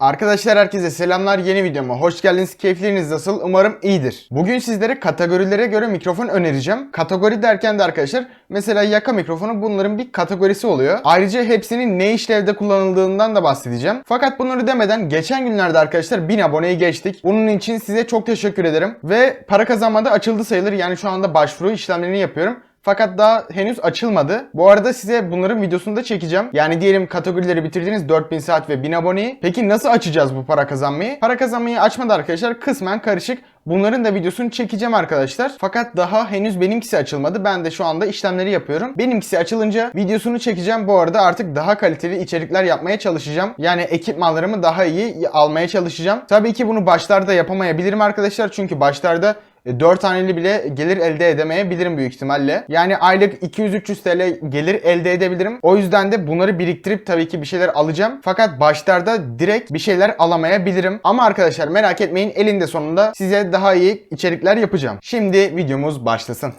Arkadaşlar herkese selamlar yeni videoma hoş geldiniz. Keyifleriniz nasıl? Umarım iyidir. Bugün sizlere kategorilere göre mikrofon önereceğim. Kategori derken de arkadaşlar mesela yaka mikrofonu bunların bir kategorisi oluyor. Ayrıca hepsinin ne işlevde kullanıldığından da bahsedeceğim. Fakat bunları demeden geçen günlerde arkadaşlar 1000 aboneyi geçtik. Bunun için size çok teşekkür ederim. Ve para kazanmada açıldı sayılır. Yani şu anda başvuru işlemlerini yapıyorum. Fakat daha henüz açılmadı. Bu arada size bunların videosunu da çekeceğim. Yani diyelim kategorileri bitirdiniz 4000 saat ve 1000 aboneyi. Peki nasıl açacağız bu para kazanmayı? Para kazanmayı açmadı arkadaşlar. Kısmen karışık. Bunların da videosunu çekeceğim arkadaşlar. Fakat daha henüz benimkisi açılmadı. Ben de şu anda işlemleri yapıyorum. Benimkisi açılınca videosunu çekeceğim. Bu arada artık daha kaliteli içerikler yapmaya çalışacağım. Yani ekipmanlarımı daha iyi almaya çalışacağım. Tabii ki bunu başlarda yapamayabilirim arkadaşlar. Çünkü başlarda 4 haneli bile gelir elde edemeyebilirim büyük ihtimalle. Yani aylık 200-300 TL gelir elde edebilirim. O yüzden de bunları biriktirip tabii ki bir şeyler alacağım. Fakat başlarda direkt bir şeyler alamayabilirim. Ama arkadaşlar merak etmeyin elinde sonunda size daha iyi içerikler yapacağım. Şimdi videomuz başlasın.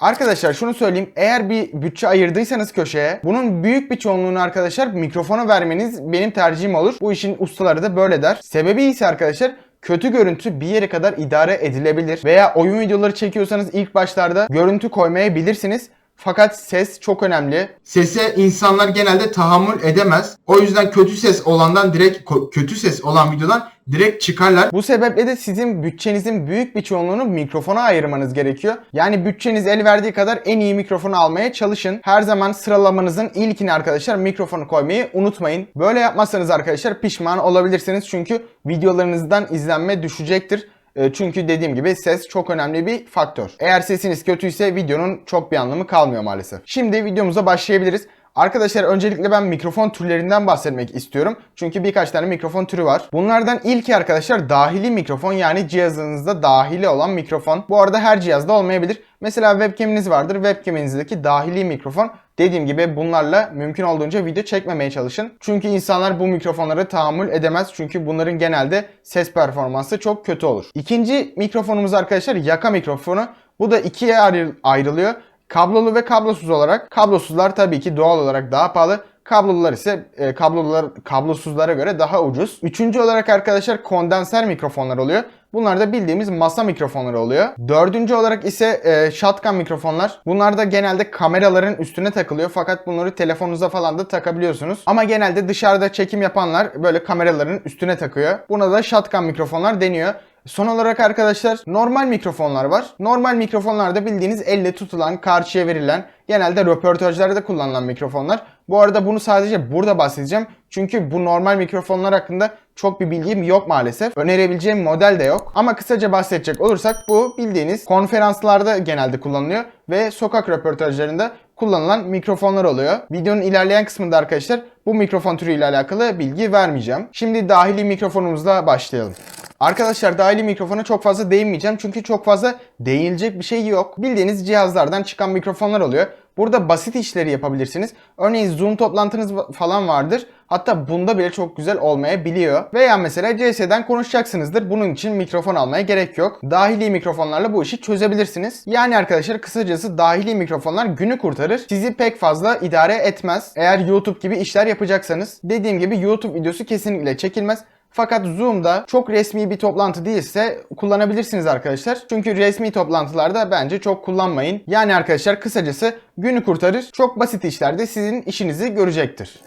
Arkadaşlar şunu söyleyeyim. Eğer bir bütçe ayırdıysanız köşeye bunun büyük bir çoğunluğunu arkadaşlar mikrofona vermeniz benim tercihim olur. Bu işin ustaları da böyle der. Sebebi ise arkadaşlar kötü görüntü bir yere kadar idare edilebilir. Veya oyun videoları çekiyorsanız ilk başlarda görüntü koymayabilirsiniz. Fakat ses çok önemli. Sese insanlar genelde tahammül edemez. O yüzden kötü ses olandan direkt kötü ses olan videodan direkt çıkarlar. Bu sebeple de sizin bütçenizin büyük bir çoğunluğunu mikrofona ayırmanız gerekiyor. Yani bütçeniz el verdiği kadar en iyi mikrofonu almaya çalışın. Her zaman sıralamanızın ilkini arkadaşlar mikrofonu koymayı unutmayın. Böyle yapmazsanız arkadaşlar pişman olabilirsiniz. Çünkü videolarınızdan izlenme düşecektir. E, Çünkü dediğim gibi ses çok önemli bir faktör. Eğer sesiniz kötüyse videonun çok bir anlamı kalmıyor maalesef. Şimdi videomuza başlayabiliriz. Arkadaşlar öncelikle ben mikrofon türlerinden bahsetmek istiyorum. Çünkü birkaç tane mikrofon türü var. Bunlardan ilki arkadaşlar dahili mikrofon yani cihazınızda dahili olan mikrofon. Bu arada her cihazda olmayabilir. Mesela webcam'iniz vardır. Webcam'inizdeki dahili mikrofon Dediğim gibi bunlarla mümkün olduğunca video çekmemeye çalışın. Çünkü insanlar bu mikrofonlara tahammül edemez. Çünkü bunların genelde ses performansı çok kötü olur. İkinci mikrofonumuz arkadaşlar yaka mikrofonu. Bu da ikiye ayrı- ayrılıyor. Kablolu ve kablosuz olarak. Kablosuzlar tabii ki doğal olarak daha pahalı. Kablolular ise e, kablolar kablosuzlara göre daha ucuz. Üçüncü olarak arkadaşlar kondenser mikrofonlar oluyor. Bunlar da bildiğimiz masa mikrofonları oluyor. Dördüncü olarak ise e, shotgun mikrofonlar. Bunlar da genelde kameraların üstüne takılıyor fakat bunları telefonunuza falan da takabiliyorsunuz. Ama genelde dışarıda çekim yapanlar böyle kameraların üstüne takıyor. Buna da shotgun mikrofonlar deniyor. Son olarak arkadaşlar normal mikrofonlar var. Normal mikrofonlarda bildiğiniz elle tutulan, karşıya verilen, genelde röportajlarda kullanılan mikrofonlar. Bu arada bunu sadece burada bahsedeceğim. Çünkü bu normal mikrofonlar hakkında çok bir bilgim yok maalesef. Önerebileceğim model de yok. Ama kısaca bahsedecek olursak bu bildiğiniz konferanslarda genelde kullanılıyor ve sokak röportajlarında kullanılan mikrofonlar oluyor. Videonun ilerleyen kısmında arkadaşlar bu mikrofon türüyle alakalı bilgi vermeyeceğim. Şimdi dahili mikrofonumuzla başlayalım. Arkadaşlar dahili mikrofona çok fazla değinmeyeceğim çünkü çok fazla değinilecek bir şey yok. Bildiğiniz cihazlardan çıkan mikrofonlar oluyor. Burada basit işleri yapabilirsiniz. Örneğin Zoom toplantınız falan vardır. Hatta bunda bile çok güzel olmayabiliyor. Veya mesela CS'den konuşacaksınızdır. Bunun için mikrofon almaya gerek yok. Dahili mikrofonlarla bu işi çözebilirsiniz. Yani arkadaşlar kısacası dahili mikrofonlar günü kurtarır. Sizi pek fazla idare etmez. Eğer YouTube gibi işler yapacaksanız. Dediğim gibi YouTube videosu kesinlikle çekilmez. Fakat Zoom'da çok resmi bir toplantı değilse kullanabilirsiniz arkadaşlar. Çünkü resmi toplantılarda bence çok kullanmayın. Yani arkadaşlar kısacası günü kurtarır. Çok basit işlerde sizin işinizi görecektir.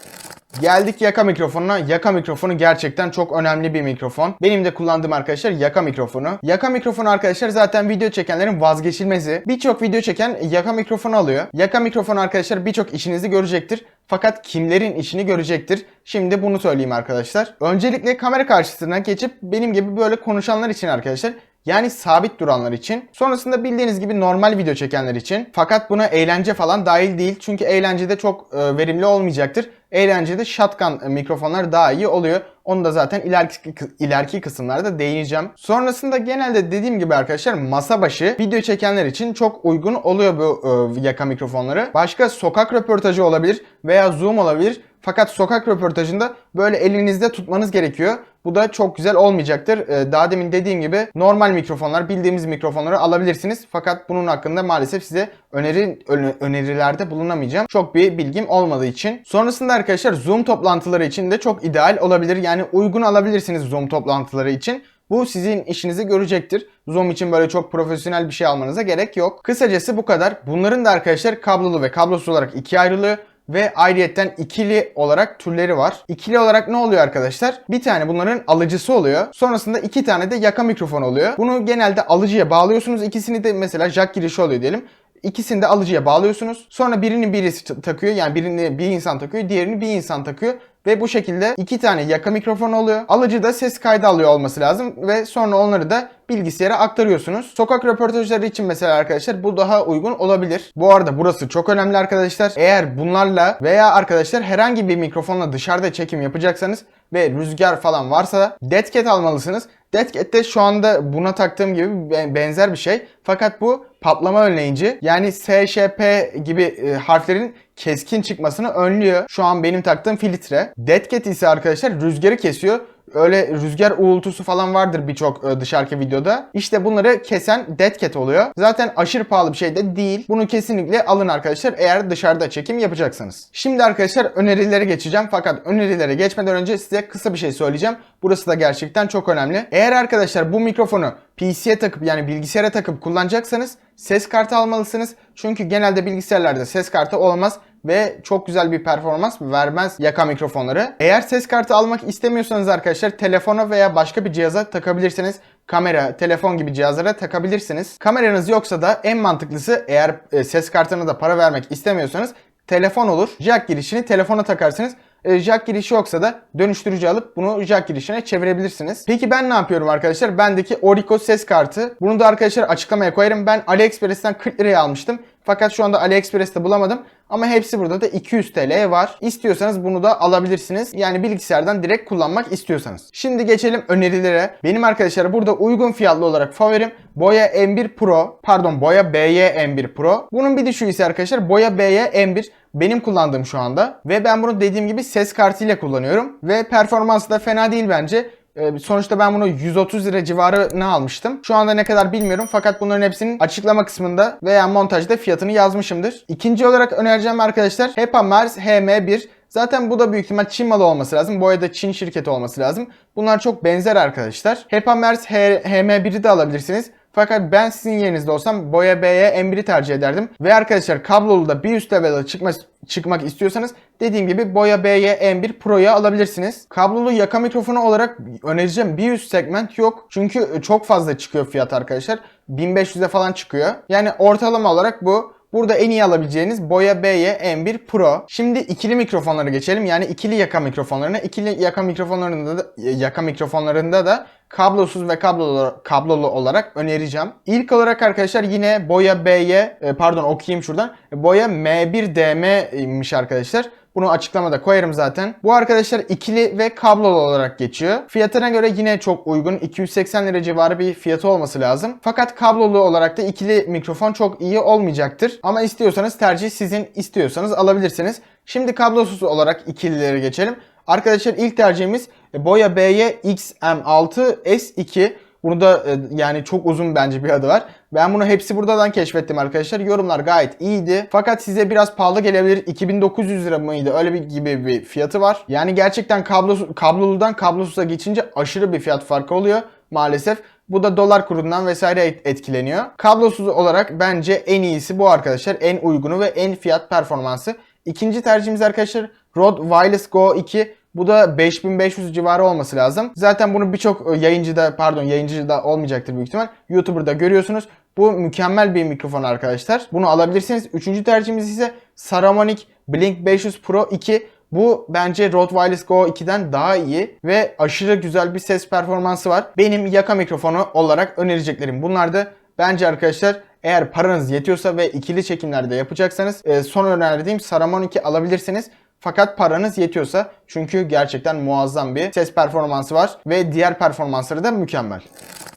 Geldik yaka mikrofonuna. Yaka mikrofonu gerçekten çok önemli bir mikrofon. Benim de kullandığım arkadaşlar yaka mikrofonu. Yaka mikrofonu arkadaşlar zaten video çekenlerin vazgeçilmezi. Birçok video çeken yaka mikrofonu alıyor. Yaka mikrofonu arkadaşlar birçok işinizi görecektir. Fakat kimlerin işini görecektir? Şimdi bunu söyleyeyim arkadaşlar. Öncelikle kamera karşısına geçip benim gibi böyle konuşanlar için arkadaşlar yani sabit duranlar için. Sonrasında bildiğiniz gibi normal video çekenler için. Fakat buna eğlence falan dahil değil. Çünkü eğlencede çok e, verimli olmayacaktır. Eğlencede shotgun mikrofonlar daha iyi oluyor. Onu da zaten ileriki, ileriki kısımlarda değineceğim. Sonrasında genelde dediğim gibi arkadaşlar masa başı video çekenler için çok uygun oluyor bu e, yaka mikrofonları. Başka sokak röportajı olabilir veya zoom olabilir. Fakat sokak röportajında böyle elinizde tutmanız gerekiyor. Bu da çok güzel olmayacaktır. Ee, Daha demin dediğim gibi normal mikrofonlar, bildiğimiz mikrofonları alabilirsiniz. Fakat bunun hakkında maalesef size öneri öne- önerilerde bulunamayacağım. Çok bir bilgim olmadığı için. Sonrasında arkadaşlar Zoom toplantıları için de çok ideal olabilir. Yani uygun alabilirsiniz Zoom toplantıları için. Bu sizin işinizi görecektir. Zoom için böyle çok profesyonel bir şey almanıza gerek yok. Kısacası bu kadar. Bunların da arkadaşlar kablolu ve kablosuz olarak ikiye ayrılıyor ve ayrıyetten ikili olarak türleri var. İkili olarak ne oluyor arkadaşlar? Bir tane bunların alıcısı oluyor. Sonrasında iki tane de yaka mikrofon oluyor. Bunu genelde alıcıya bağlıyorsunuz. İkisini de mesela jack girişi oluyor diyelim. İkisini de alıcıya bağlıyorsunuz. Sonra birini birisi takıyor. Yani birini bir insan takıyor. Diğerini bir insan takıyor. Ve bu şekilde iki tane yaka mikrofon oluyor. Alıcı da ses kaydı alıyor olması lazım. Ve sonra onları da bilgisayara aktarıyorsunuz. Sokak röportajları için mesela arkadaşlar bu daha uygun olabilir. Bu arada burası çok önemli arkadaşlar. Eğer bunlarla veya arkadaşlar herhangi bir mikrofonla dışarıda çekim yapacaksanız ve rüzgar falan varsa dead cat almalısınız. Dead Cat de şu anda buna taktığım gibi be- benzer bir şey. Fakat bu patlama önleyici. Yani SŞP gibi e, harflerin keskin çıkmasını önlüyor. Şu an benim taktığım filtre. Dead Cat ise arkadaşlar rüzgarı kesiyor. Öyle rüzgar uğultusu falan vardır birçok e, dışarıki videoda. İşte bunları kesen Dead oluyor. Zaten aşırı pahalı bir şey de değil. Bunu kesinlikle alın arkadaşlar eğer dışarıda çekim yapacaksanız. Şimdi arkadaşlar önerilere geçeceğim. Fakat önerilere geçmeden önce size kısa bir şey söyleyeceğim. Burası da gerçekten çok önemli. Eğer arkadaşlar bu mikrofonu PC'ye takıp yani bilgisayara takıp kullanacaksanız ses kartı almalısınız. Çünkü genelde bilgisayarlarda ses kartı olmaz ve çok güzel bir performans vermez yaka mikrofonları. Eğer ses kartı almak istemiyorsanız arkadaşlar telefona veya başka bir cihaza takabilirsiniz. Kamera, telefon gibi cihazlara takabilirsiniz. Kameranız yoksa da en mantıklısı eğer e, ses kartına da para vermek istemiyorsanız telefon olur. Jack girişini telefona takarsınız. E, jack girişi yoksa da dönüştürücü alıp bunu jack girişine çevirebilirsiniz. Peki ben ne yapıyorum arkadaşlar? Bendeki Orico ses kartı. Bunu da arkadaşlar açıklamaya koyarım. Ben AliExpress'ten 40 liraya almıştım. Fakat şu anda AliExpress'te bulamadım. Ama hepsi burada da 200 TL var. İstiyorsanız bunu da alabilirsiniz. Yani bilgisayardan direkt kullanmak istiyorsanız. Şimdi geçelim önerilere. Benim arkadaşlar burada uygun fiyatlı olarak favorim Boya M1 Pro. Pardon Boya BY M1 Pro. Bunun bir düşüğü ise arkadaşlar Boya BY M1 benim kullandığım şu anda. Ve ben bunu dediğim gibi ses kartıyla kullanıyorum. Ve performansı da fena değil bence. Ee, Sonuçta ben bunu 130 lira civarına almıştım. Şu anda ne kadar bilmiyorum fakat bunların hepsinin açıklama kısmında veya montajda fiyatını yazmışımdır. İkinci olarak önereceğim arkadaşlar Hepa Mars HM1. Zaten bu da büyük ihtimal Çin malı olması lazım. Bu arada Çin şirketi olması lazım. Bunlar çok benzer arkadaşlar. Hepa Mars H- HM1'i de alabilirsiniz. Fakat ben sizin yerinizde olsam Boya B'ye M1'i tercih ederdim. Ve arkadaşlar kablolu da bir üst level'e çıkmak, çıkmak istiyorsanız dediğim gibi Boya B'ye M1 Pro'ya alabilirsiniz. Kablolu yaka mikrofonu olarak önereceğim bir üst segment yok. Çünkü çok fazla çıkıyor fiyat arkadaşlar. 1500'e falan çıkıyor. Yani ortalama olarak bu. Burada en iyi alabileceğiniz Boya BY M1 Pro. Şimdi ikili mikrofonlara geçelim. Yani ikili yaka mikrofonlarına. İkili yaka mikrofonlarında da, yaka mikrofonlarında da kablosuz ve kablolu, kablolu olarak önereceğim. İlk olarak arkadaşlar yine Boya BY e, pardon okuyayım şuradan. Boya M1DM arkadaşlar. Bunu açıklamada koyarım zaten. Bu arkadaşlar ikili ve kablolu olarak geçiyor. Fiyatına göre yine çok uygun. 280 lira civarı bir fiyatı olması lazım. Fakat kablolu olarak da ikili mikrofon çok iyi olmayacaktır. Ama istiyorsanız tercih sizin istiyorsanız alabilirsiniz. Şimdi kablosuz olarak ikililere geçelim. Arkadaşlar ilk tercihimiz Boya BY XM6 S2. Bunu da e, yani çok uzun bence bir adı var. Ben bunu hepsi buradan keşfettim arkadaşlar. Yorumlar gayet iyiydi. Fakat size biraz pahalı gelebilir. 2900 lira mıydı? Öyle bir gibi bir fiyatı var. Yani gerçekten kablo, kabloludan kablosuza geçince aşırı bir fiyat farkı oluyor maalesef. Bu da dolar kurundan vesaire et- etkileniyor. Kablosuz olarak bence en iyisi bu arkadaşlar. En uygunu ve en fiyat performansı. İkinci tercihimiz arkadaşlar Rode Wireless Go 2. Bu da 5500 civarı olması lazım. Zaten bunu birçok e, yayıncıda pardon yayıncıda olmayacaktır büyük ihtimal. YouTuber'da görüyorsunuz. Bu mükemmel bir mikrofon arkadaşlar. Bunu alabilirsiniz. Üçüncü tercihimiz ise Saramonic Blink 500 Pro 2. Bu bence Rode Wireless Go 2'den daha iyi ve aşırı güzel bir ses performansı var. Benim yaka mikrofonu olarak önereceklerim bunlardı. Bence arkadaşlar eğer paranız yetiyorsa ve ikili çekimlerde yapacaksanız e, son önerdiğim Saramonic alabilirsiniz. Fakat paranız yetiyorsa çünkü gerçekten muazzam bir ses performansı var ve diğer performansları da mükemmel.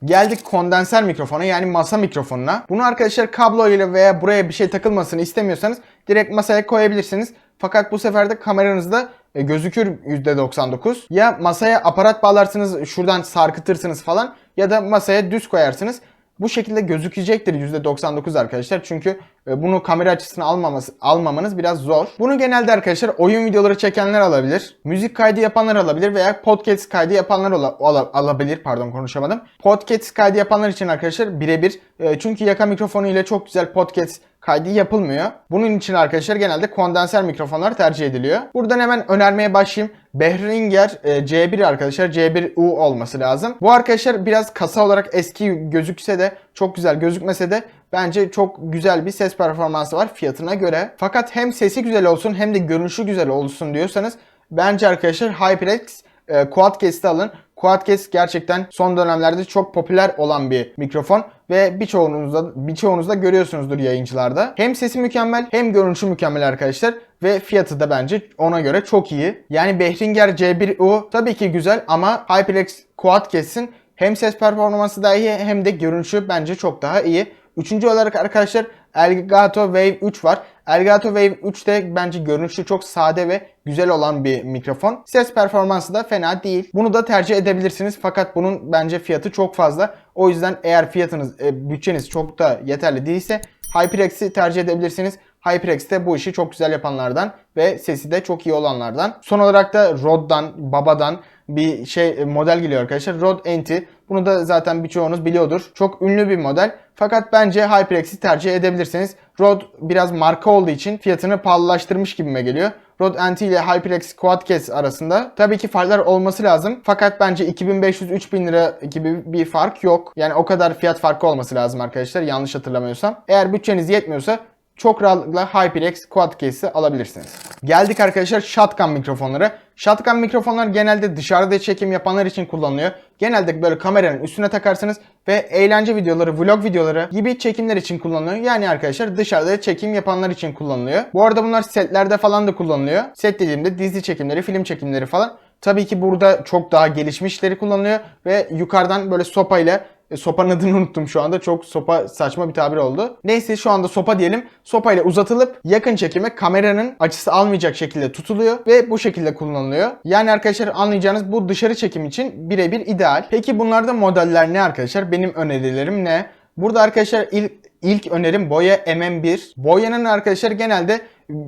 Geldik kondenser mikrofona yani masa mikrofonuna. Bunu arkadaşlar kablo ile veya buraya bir şey takılmasını istemiyorsanız direkt masaya koyabilirsiniz. Fakat bu sefer de kameranızda e, gözükür %99. Ya masaya aparat bağlarsınız şuradan sarkıtırsınız falan ya da masaya düz koyarsınız. Bu şekilde gözükecektir %99 arkadaşlar. Çünkü e, bunu kamera açısına almaması, almamanız biraz zor. Bunu genelde arkadaşlar oyun videoları çekenler alabilir. Müzik kaydı yapanlar alabilir veya podcast kaydı yapanlar ola- ala- alabilir. Pardon konuşamadım. Podcast kaydı yapanlar için arkadaşlar birebir. E, çünkü yaka mikrofonu ile çok güzel podcast kaydı yapılmıyor. Bunun için arkadaşlar genelde kondenser mikrofonlar tercih ediliyor. Buradan hemen önermeye başlayayım. Behringer e, C1 arkadaşlar C1U olması lazım. Bu arkadaşlar biraz kasa olarak eski gözükse de çok güzel gözükmese de bence çok güzel bir ses performansı var fiyatına göre. Fakat hem sesi güzel olsun hem de görünüşü güzel olsun diyorsanız bence arkadaşlar HyperX e, Quadcast'i alın. Quadcast gerçekten son dönemlerde çok popüler olan bir mikrofon ve birçoğunuzda birçoğunuzda görüyorsunuzdur yayıncılarda. Hem sesi mükemmel hem görünüşü mükemmel arkadaşlar ve fiyatı da bence ona göre çok iyi. Yani Behringer C1U tabii ki güzel ama HyperX Quadcast'in hem ses performansı daha iyi hem de görünüşü bence çok daha iyi. Üçüncü olarak arkadaşlar Elgato Wave 3 var. Elgato Wave 3 de bence görünüşü çok sade ve güzel olan bir mikrofon. Ses performansı da fena değil. Bunu da tercih edebilirsiniz fakat bunun bence fiyatı çok fazla. O yüzden eğer fiyatınız, e, bütçeniz çok da yeterli değilse HyperX'i tercih edebilirsiniz. HyperX de bu işi çok güzel yapanlardan ve sesi de çok iyi olanlardan. Son olarak da Rode'dan, Baba'dan bir şey e, model geliyor arkadaşlar. Rode NT. Bunu da zaten birçoğunuz biliyordur. Çok ünlü bir model. Fakat bence HyperX'i tercih edebilirsiniz. Rode biraz marka olduğu için fiyatını pahalılaştırmış gibime geliyor. Rode NT ile HyperX Quadcast arasında tabii ki farklar olması lazım. Fakat bence 2500-3000 lira gibi bir fark yok. Yani o kadar fiyat farkı olması lazım arkadaşlar yanlış hatırlamıyorsam. Eğer bütçeniz yetmiyorsa çok rahatlıkla HyperX Quadcase'i alabilirsiniz. Geldik arkadaşlar shotgun mikrofonlara. Shotgun mikrofonlar genelde dışarıda çekim yapanlar için kullanılıyor. Genelde böyle kameranın üstüne takarsınız ve eğlence videoları, vlog videoları gibi çekimler için kullanılıyor. Yani arkadaşlar dışarıda çekim yapanlar için kullanılıyor. Bu arada bunlar setlerde falan da kullanılıyor. Set dediğimde dizi çekimleri, film çekimleri falan. Tabii ki burada çok daha gelişmişleri kullanılıyor ve yukarıdan böyle sopayla e, sopanın adını unuttum şu anda. Çok sopa saçma bir tabir oldu. Neyse şu anda sopa diyelim. Sopayla uzatılıp yakın çekime kameranın açısı almayacak şekilde tutuluyor ve bu şekilde kullanılıyor. Yani arkadaşlar anlayacağınız bu dışarı çekim için birebir ideal. Peki bunlarda modeller ne arkadaşlar? Benim önerilerim ne? Burada arkadaşlar ilk ilk önerim Boya MM1. Boya'nın arkadaşlar genelde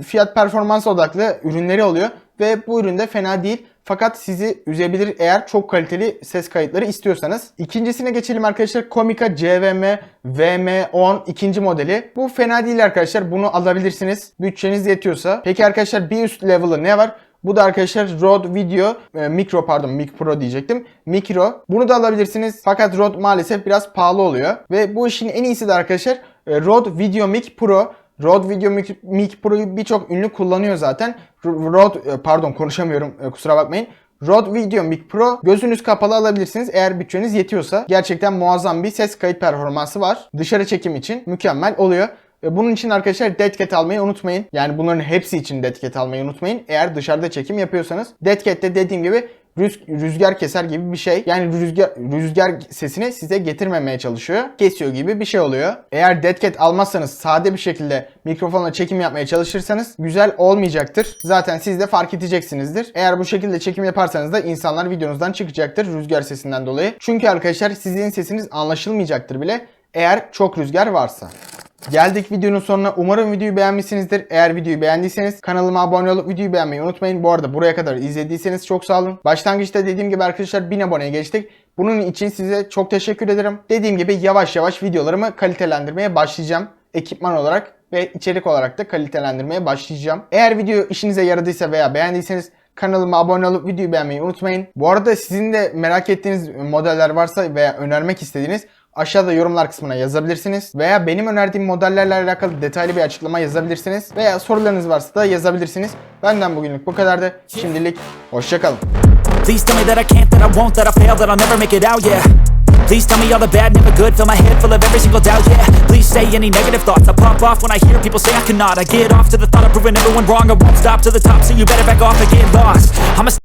fiyat performans odaklı ürünleri oluyor ve bu üründe fena değil. Fakat sizi üzebilir eğer çok kaliteli ses kayıtları istiyorsanız. İkincisine geçelim arkadaşlar. Comica CVM VM10 ikinci modeli. Bu fena değil arkadaşlar. Bunu alabilirsiniz. Bütçeniz yetiyorsa. Peki arkadaşlar bir üst level'ı ne var? Bu da arkadaşlar Rode Video e, Micro pardon Mic Pro diyecektim. Micro. Bunu da alabilirsiniz. Fakat Rode maalesef biraz pahalı oluyor. Ve bu işin en iyisi de arkadaşlar e, Rode Video Mic Pro. Rode Video Mic, Pro'yu birçok ünlü kullanıyor zaten. Rode e, pardon konuşamıyorum e, kusura bakmayın. Rode Video Mic Pro gözünüz kapalı alabilirsiniz eğer bütçeniz yetiyorsa. Gerçekten muazzam bir ses kayıt performansı var. Dışarı çekim için mükemmel oluyor. Ve Bunun için arkadaşlar dead cat almayı unutmayın. Yani bunların hepsi için dead cat almayı unutmayın. Eğer dışarıda çekim yapıyorsanız. Dead cat de dediğim gibi rüz- rüzgar keser gibi bir şey. Yani rüzgar, rüzgar sesini size getirmemeye çalışıyor. Kesiyor gibi bir şey oluyor. Eğer dead cat almazsanız sade bir şekilde mikrofonla çekim yapmaya çalışırsanız güzel olmayacaktır. Zaten siz de fark edeceksinizdir. Eğer bu şekilde çekim yaparsanız da insanlar videonuzdan çıkacaktır rüzgar sesinden dolayı. Çünkü arkadaşlar sizin sesiniz anlaşılmayacaktır bile eğer çok rüzgar varsa. Geldik videonun sonuna. Umarım videoyu beğenmişsinizdir. Eğer videoyu beğendiyseniz kanalıma abone olup videoyu beğenmeyi unutmayın. Bu arada buraya kadar izlediyseniz çok sağ olun. Başlangıçta dediğim gibi arkadaşlar 1000 aboneye geçtik. Bunun için size çok teşekkür ederim. Dediğim gibi yavaş yavaş videolarımı kalitelendirmeye başlayacağım. Ekipman olarak ve içerik olarak da kalitelendirmeye başlayacağım. Eğer video işinize yaradıysa veya beğendiyseniz Kanalıma abone olup videoyu beğenmeyi unutmayın. Bu arada sizin de merak ettiğiniz modeller varsa veya önermek istediğiniz aşağıda yorumlar kısmına yazabilirsiniz. Veya benim önerdiğim modellerle alakalı detaylı bir açıklama yazabilirsiniz. Veya sorularınız varsa da yazabilirsiniz. Benden bugünlük bu kadardı. Şimdilik hoşçakalın. Please tell me that I can't, that I won't, that I fail, that I'll never make it out, yeah Please tell me all the bad, never good, fill my head full of every single doubt, yeah Please say any negative thoughts, I pop off when I hear people say I cannot I get off to the thought of proving everyone wrong, I won't stop to the top, so you better back off and get lost I'm a